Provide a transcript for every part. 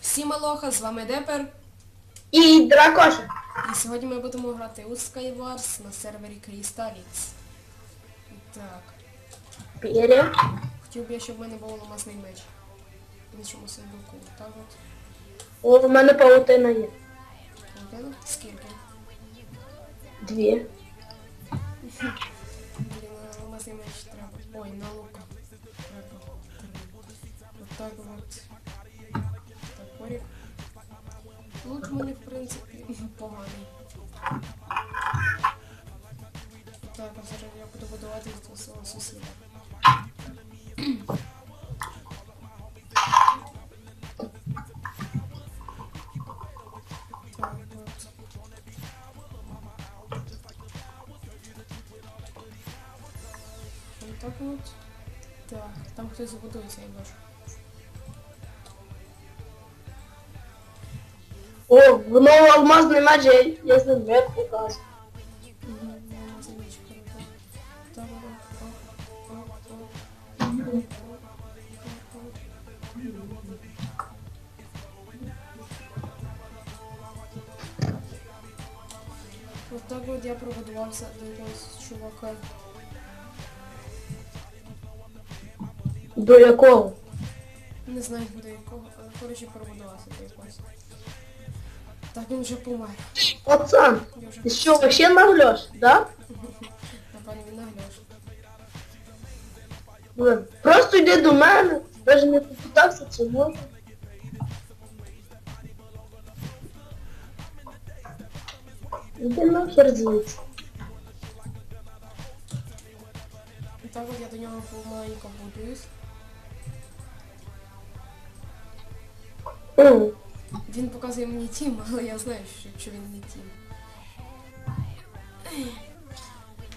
Всім алоха, з вами Депер. І дракоша. І сьогодні ми будемо грати у Skywars на сервері Crystalix. Так, Пір'я. хотів би я, щоб в мене був алмазний меч. В іншому сундуку. Так от. О, у мене паутина є. Один. Скільки? Дві. Блін, на треба. Ой, на лука. Треба. От так вот. Так, порік. Лук мы в принципі, поганий. Так, а я буду будувати свого сусіда. Так вот. Так, там хтось забудується, я бачу. О, воно алмазний меч, я, я з ним як показую. Угу, я не замічу, круто. Так, о, о, о, о. Вот так от я пробудувався до якогось чувака. До якого? Не знаю до якого, але коротше пробудувався до якогось. Так він вже помер. Пацан, Я вже ти що, вообще наглеш, да? напевно він нагляш. Блин, просто йди до мене, навіть не попитався, можна. Іди нахер звідси. І так от я до нього помаленько будуюсь. Він показує мені тім, але я знаю, що, він не тім.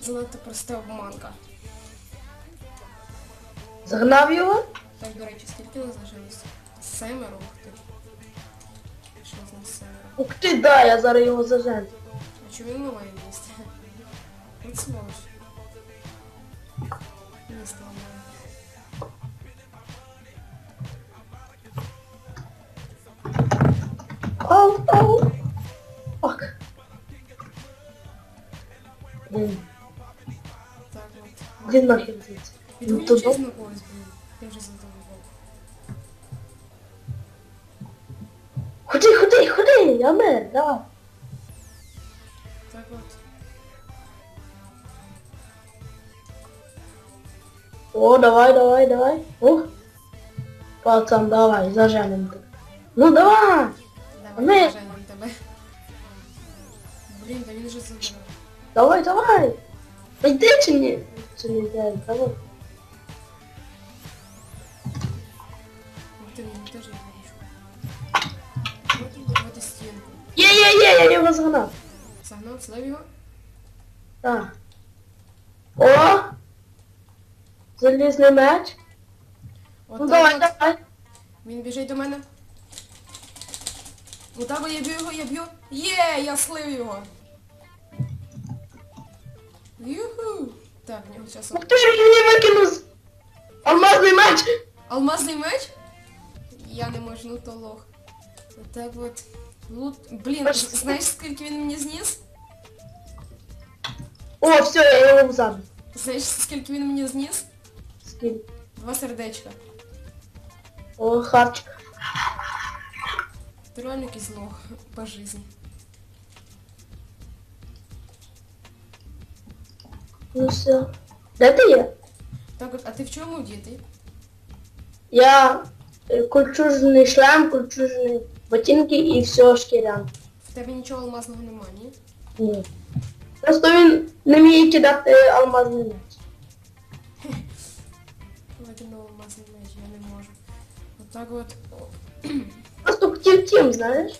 Занадто проста обманка. Загнав його? Так, до речі, скільки нас залишилось? Семеро, ух ти. Що з нас семеро? Ух ти, да, я зараз його зажену. А чому він не має місця? От сволоч. Нахер звідси. Ну, то Відволічись доб- на когось, блін. Я вже задоволена. Ходи, ходи, ходи, я мер, давай. Так от. О, давай, давай, давай. О. Пацан, давай, заженем тебе. Ну давай. Давай, бажаємо тебе. Блін, та він вже забрав. Давай, давай. Та йди чи ні? Чи не йде? Ух ти, він теж його вийшов. От будувати стінку. Є, є, є, я його згнав. Загнав, слав його. Так. О! Залізний меч. От Ну давай, от. давай. Він біжить до мене. Отак от я б'ю його, я б'ю. Є, я слив його. Юху. Так, в нього часом. Ух ти, він мені викинув з- алмазний меч. Алмазний меч? Я не можу, ну то лох. Отак от. Лут. Блін, Бач- з- знаєш скільки він мені зніс? О, все, я його забив. Знаєш скільки він мені зніс? Скільки? Два сердечка. О, хавчик. Ти реально якийсь лох по житті. Ну все. Де ти є? Так от, а ти в чому діти? Я е, кольчужний шлем, кольчужні ботинки і все шкірян. В тебе нічого алмазного нема, ні? Ні. Просто він не вміє кидати алмазний меч. Викинув алмазний меч, я не можу. Отак от. Просто хотів тім, знаєш?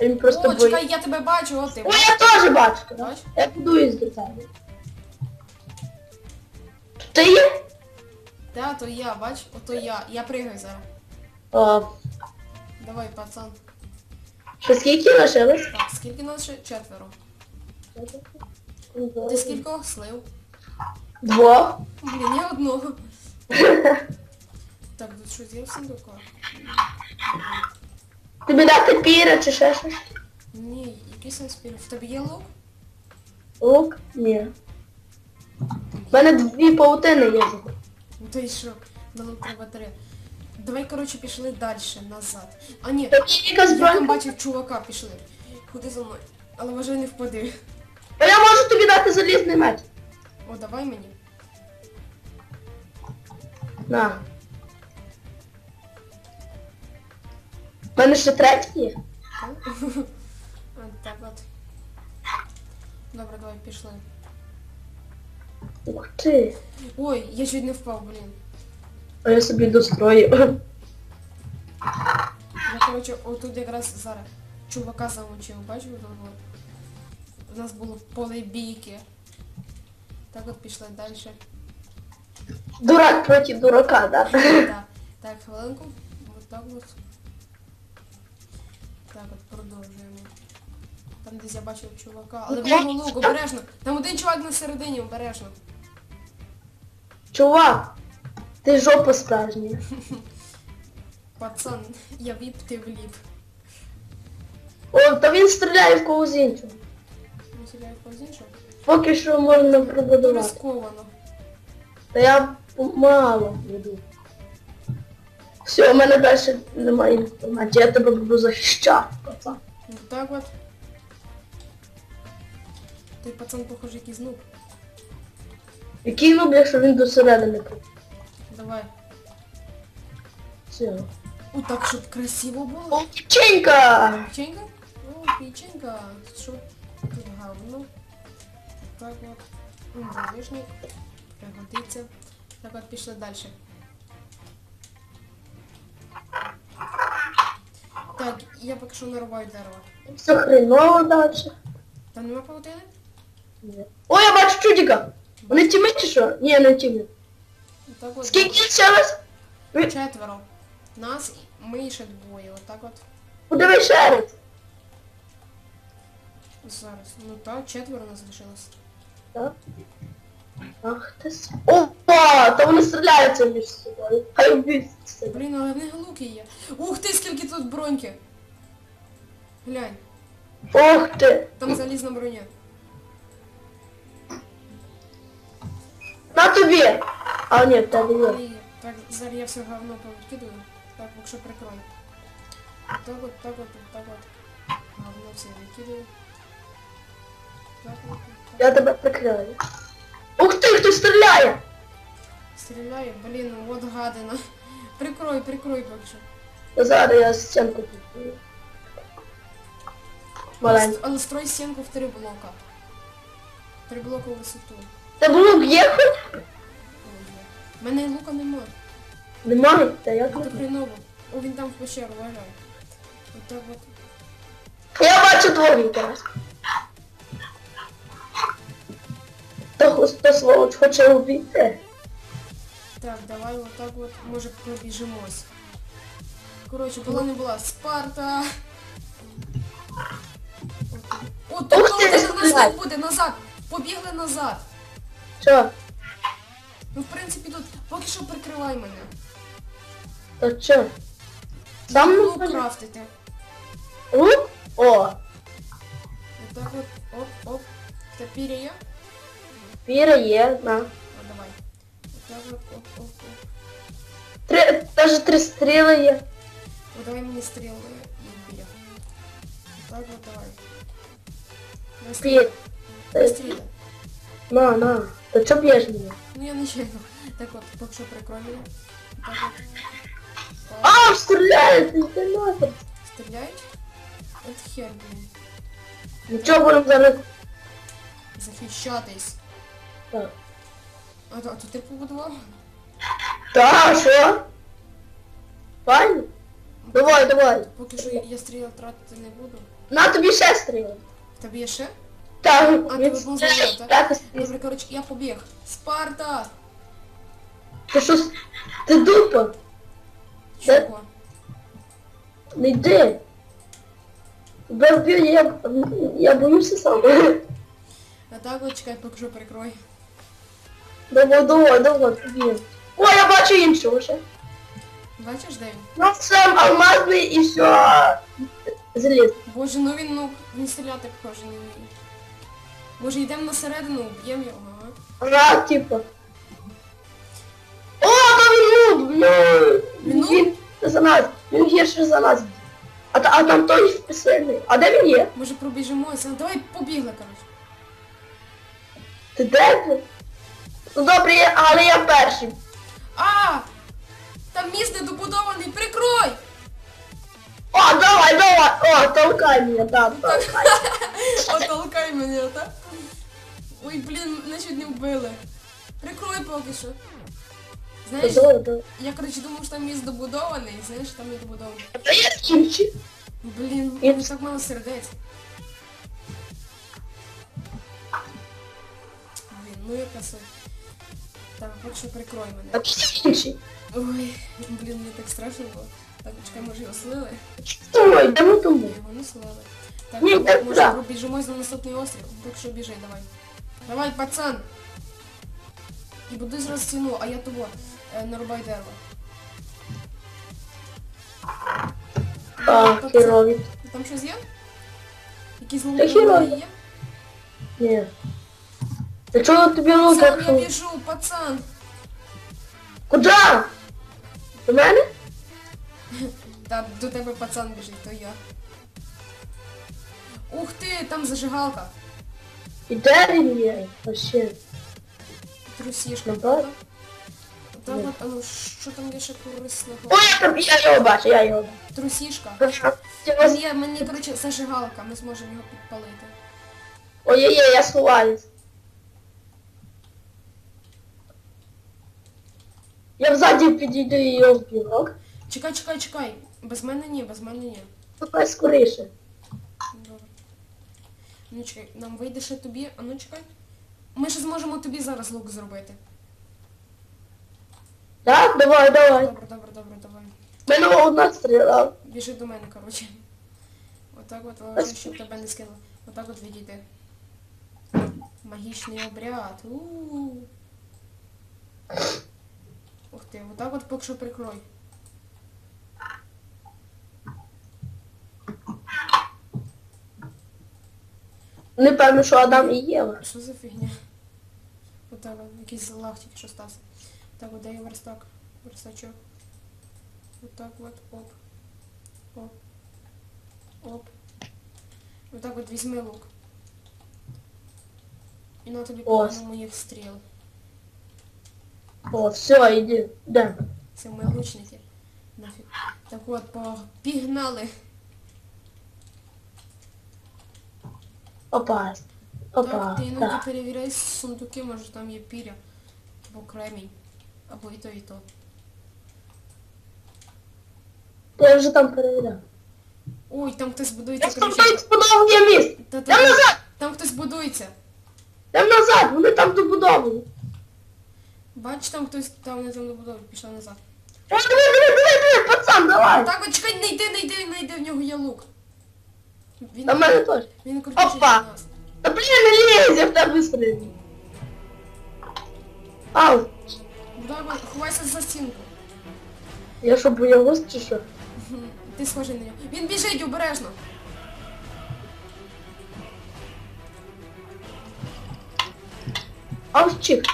Він просто О, боїться. чекай, я тебе бачу, от ти. О, я теж бачу. Бач? Я будуюсь до тебе. Ти є? Та, то я, бач, ото я. Я пригаю зараз. О, Давай, пацан. ще скільки лишилось? Так, скільки нас ще? Четверо. Ти скількох слив? Двох. Блін, я одного. Так, тут щось є в? Тобі дати піра чи ще щось? Ні, який сенс пірів? В тебе є лук? Лук? Ні. У мене дві паутини є. Ну то й що? На лук треба три. Давай, коротше, пішли далі, назад. А ні, Тобі яка я там бачив чувака, пішли. Ходи за мною. Але вважай не впади. А я можу тобі дати залізний меч. О, давай мені. На. У мене ще третій є. Так? От. Добре, давай пішли. Ух ти. Ой, я чуть не впав, блін. А я собі дострою. Я, коротше, отут якраз зараз чувака замочив, бачив. У нас було поле бійки. Так от пішли далі. Дурак проти дурака, да? Так, так, хвилинку. От так от. Так от продовжуємо. Там десь я бачив чувака. Але в нього лук, обережно. Там один чувак на середині, обережно. Чувак, ти жопа справжня. Пацан, я віп, ти вліп. О, та він стріляє в когось іншого. Не сіляю когось іншого. Поки що можна пробудувати. рисковано. Та я мало буду. Все, у мене далі немає інформації. Я тебе буду захищати, пацан. Ну так от. Той пацан, похоже, якийсь нуб. Який нуб, якщо він до середини прийде? Давай. Все. О, так, щоб красиво було. О, печенька! Печенька? О, печенька. Що тут говно? Так от. М, Булыжник. Пригодиться. Так от пішли далі. Я поки що нарубаю дерево. Все хреново далі. Там нема паутини? Ні. О, я бачу чудика! Вони тіми чи що? Ні, не тіми. Так от. Скільки ще раз? Ви- Четверо. Нас, і ми і ще двоє. Отак от. Подивись ще раз. Зараз. Ну так, четверо нас лишилось. Ах ти с... Опа! Та вони стріляються між собою. Хай вб'ють себе. Блін, але в них луки є. Ух ти, скільки тут броньки. Глянь, Ох ти! там залізна броня. На тобі! А ні, в тебе є. Так, зараз я все говно повикидую. Так, якщо прикрою. Так от, так от, так от. Говно все викидаю. Так от, так. Я тебе прикриваю. Ух ти, хтось стріляє! Стріляю, блін, от гадина. Прикрой, прикрой поки що. Зараз я стінку підбую. Маленьку. Але строй стінку в три блока. Три блока у висоту. Та блок є хоч? В мене лука нема. Немає? Та я тут. хреново. О, він там в пещеру вважає. Отак от. Я бачу якраз. Та та сволоч хоче убити. Так, давай отак от, може пробіжимось. Коротше, була не була Спарта. О, тут Ух ти, тут нас стріляй. буде, назад! Побігли назад! Що? Ну, в принципі, тут поки що прикривай мене. Та що? Сам Лук не крафтити. Лук? О, Отак от, оп, оп. Тепер є? піра є, на. О, давай. Отак от, оп, оп, оп. Три, навіть три стріли є. О, давай мені стріли і біля. Отак от, давай. Стріли. На, на. Та чо б'єш мене? Ну я не чекаю. Так от, поки що прикрой мене. Так от. А, стріляють, ти нахер. Стріляють? От хер, блін. Нічого будемо зараз. Захищатись. Так. А, то- а то ти побудував? Та, що? Файно? Давай, давай. Поки що я, я стріл тратити не буду. На тобі ще стріли. Тебе є ще? Так, А, ти він одну стріляє, зробив, так? Добре, коротше, я побіг. Спарта! Ти що? с- Ти дупа? Чого? Не йди. Тебе вб'ю, я, я боюся сам. А так от чекай, поки що прикрой. Давай, давай, давай, тобі. О, я бачу іншого ще. Бачиш, де він? Ну, сам алмазний і все. Заліз. Боже, ну він ну він стріляти похоже не вміє. Може йдемо на середину, уб'ємо його, а? Ага, типа. О, то він нуб, ну. Він? Він за нас. Він гірше за нас. А, та- а там той сильний. А де він є? Може пробіжимося? Давай побігли, коротше. Ти де? Ну добре, я- але я перший. А! Там міст недобудований, прикрой! О, давай, давай. О, толкай мене, да, толкай. Отолкай мене, так? Ой, блін, мене чуть не вбили. Прикрой поки що. Знаєш, Давай, давай. я коротше думав, що там міст добудований, знаєш, там не добудований. Та я кінчу. Блін, І- ну так мало сердець. Блін, ну яка суть. Так, поки що прикрой мене. А ти інший. Ой, блін, мені так страшно було. Так, чекай, може його слили? Стой, ми тому? Його не слили. Так, Ні, так, може да. пробіжимось на наступний острів? Так що біжи, давай. Давай, пацан! І будуй зразу стіну, а я того, е, нарубай дерево. А, Пацан, херові. Там щось є? Якісь Та луки є? Ні. Та чого тобі руки? Пацан, я біжу, пацан! Куда? До мене? Та до тебе пацан біжить, то я. Ух ти, там зажигалка. І він є? Вообще. Трусішка, Ну, правда? Та Ні. а ну що там є ще корисного? Ой, я, там- я його бачу, я його бачу. Трусішка. Мені, мені, коротше, зажигалка, ми зможемо його підпалити. Ой-ой-ой, я сховаюсь. Я взаді підійду і його ок? Чекай, чекай, чекай. Без мене ні, без мене ні. Давай скоріше. Добре. Ну чекай, нам вийде ще тобі, а ну чекай. Ми ще зможемо тобі зараз лук зробити. Так? Давай, давай. Добре, добре, добре, давай. Мене одна стріла. Біжи до мене, коротше. Отак от важливо, щоб тебе не скинуло. Отак от відійди. Магічний обряд. У-у-у. Ух ти, отак от поки що прикрой. Не певно, що Адам і Єва. Що за фігня? Отак от, якийсь лахтик, що стався. Так, от де є верстак? Верстачок. Отак от, оп. Оп. Оп. Отак от візьми лук. І на тобі повно моїх стріл. О, все, йди. Де? Це мої лучники. Нафіг. Так от, пігнали. Опа. Опа. Так, ти іноді Так. перевіряй сундуки, може там є піря. Або кремінь. Або і то, і то. Я вже там перевіряв. Ой, там хтось Я будується, там коротше. той сподобає міст. Та, Там та, назад! там хтось будується. Там назад, вони там добудовані. Бач, там хтось там не там добудовує, пішов назад. О, диви, диви, диви, диви, пацан, давай. Так, от чекай, не йди, не йди, не йди, в нього є лук. Він, На мене теж. він крутіший Опа. за нас. Та блін, не лізь, я в тебе стрілю. Ау, Давай, ховайся за стінку. я що боягуз чи що? Мгм, Ти схожий на нього. Він біжить обережно. Ау, чик.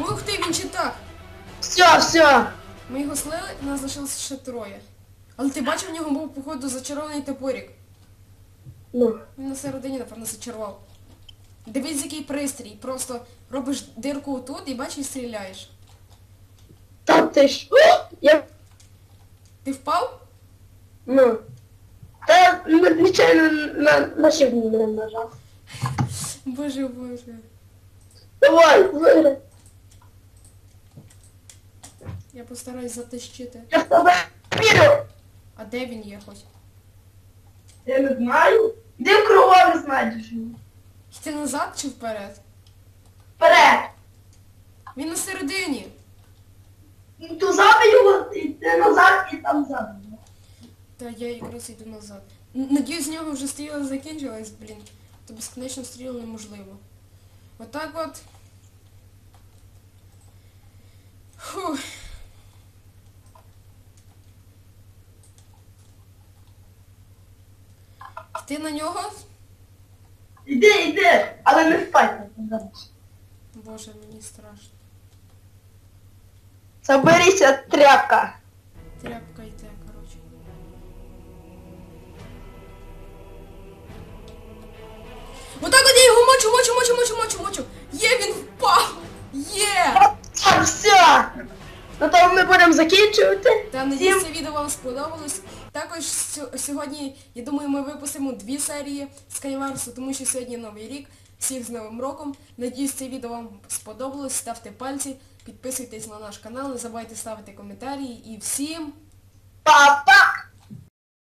Ух ти, він чи так. Все, все. Ми його слили, нас залишилося ще троє. Але ти бачив, в нього був, походу, зачарований топорик. Ну, Він на середині, напевно, зачарував. Дивись, який пристрій. Просто робиш дирку тут і бачиш, і стріляєш. та ти ж. О, Я, Ти впав? ну. Та я ну, нечайно на, на shift не нажав. Боже, боже. Давай, виграй. Я постараюсь затащити. Я в тебе вірю. А де він є хоч? Я не знаю. Де в кроваві знайдеш його? Йти назад чи вперед? Вперед. Він на середині. Ну, То забий його, йди назад і там його. Та я якраз йду назад. Н- Надіюсь, з нього вже стріла закінчилась, блін. То безконечно стріл неможливо. Отак от. Фух. Ти на нього? Іди, іди, але не зараз. Боже, мені страшно. Заберися, тряпка. Тряпка йде, коротше. Отак от я його мочу, мочу, мочу, мочу, мочу, мочу. Є, він впав! Є! Все. На тому ми будемо закінчувати. Та надіюсь, це відео вам сподобалось. Також сьогодні, я думаю, ми випустимо дві серії Skywars, тому що сьогодні новий рік. Всіх з Новим роком. Надіюсь, це відео вам сподобалось. Ставте пальці, підписуйтесь на наш канал, не забувайте ставити коментарі і всім... Па-па!